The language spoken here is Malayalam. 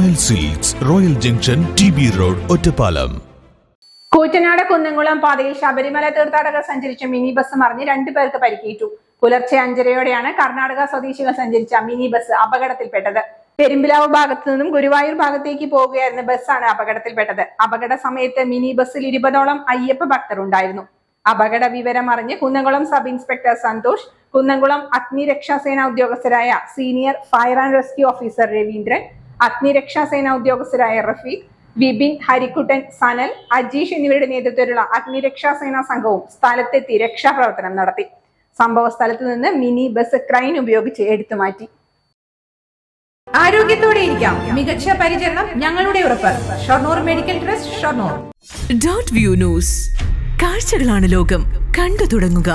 Royal Silks Royal junction T B road Ottapalam Koottanad Kunnamkulam പാതയിൽ ശബരിമല തീർത്ഥാടകർ സഞ്ചരിച്ച മിനി ബസ് മറിഞ്ഞ് രണ്ടു പേർക്ക് പരിക്കേറ്റു. പുലർച്ചെ അഞ്ചരയോടെയാണ് കർണാടക സ്വദേശികൾ സഞ്ചരിച്ച മിനി ബസ് അപകടത്തിൽപ്പെട്ടത്. പെരുമ്പിലാവ് ഭാഗത്തു നിന്നും ഗുരുവായൂർ ഭാഗത്തേക്ക് പോവുകയായിരുന്ന ബസ്സാണ് അപകടത്തിൽപ്പെട്ടത്. അപകട സമയത്ത് മിനി ബസ്സിൽ ഇരുപതോളം അയ്യപ്പ ഭക്തർ ഉണ്ടായിരുന്നു അപകട വിവരം അറിഞ്ഞ് കുന്നംകുളം സബ് ഇൻസ്പെക്ടർ സന്തോഷ് കുന്നംകുളം അഗ്നിരക്ഷാസേന ഉദ്യോഗസ്ഥരായ senior fire and rescue officer Raveendran അഗ്നിരക്ഷാസേന ഉദ്യോഗസ്ഥരായ റഫീഖ് വിപിൻ ഹരിക്കുട്ടൻ സനൽ അജീഷ് എന്നിവരുടെ നേതൃത്വത്തിലുള്ള അഗ്നിരക്ഷാസേന സംഘവും സ്ഥലത്തെത്തി രക്ഷാപ്രവർത്തനം നടത്തി. സംഭവ സ്ഥലത്ത് നിന്ന് മിനി ബസ് ക്രൈൻ ഉപയോഗിച്ച് എടുത്തുമാറ്റി ആരോഗ്യത്തോടെ ഇരിക്കാം. മികച്ച പരിചരണം ഞങ്ങളുടെ ഉറപ്പ്. Shoranur medical trust Shoranur. Dot view news. കാഴ്ചകളാണ് ലോകം. കണ്ടു തുടങ്ങുക.